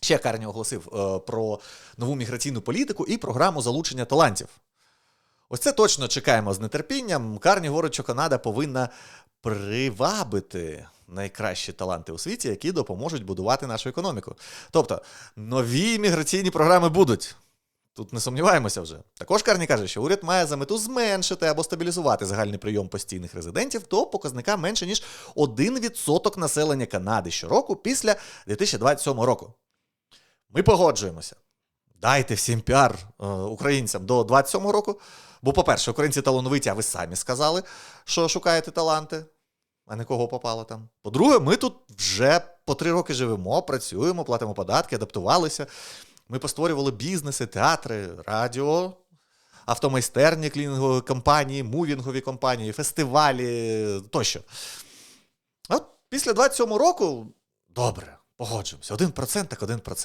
Ще Карні оголосив е, про нову міграційну політику і програму залучення талантів. Ось це точно чекаємо з нетерпінням. Карні говорить, що Канада повинна привабити найкращі таланти у світі, які допоможуть будувати нашу економіку. Тобто, нові міграційні програми будуть. Тут не сумніваємося вже. Також Карні каже, що уряд має за мету зменшити або стабілізувати загальний прийом постійних резидентів до показника менше ніж 1% населення Канади щороку після 2027 року. Ми погоджуємося. Дайте всім піар е, українцям до 27 року. Бо, по-перше, українці талановиті, а ви самі сказали, що шукаєте таланти, а не кого попало там. По-друге, ми тут вже по три роки живемо, працюємо, платимо податки, адаптувалися. Ми постворювали бізнеси, театри, радіо, автомайстерні, клінінгові компанії, мувінгові компанії, фестивалі тощо. От після 27 року добре, погоджуємося. 1% так 1%.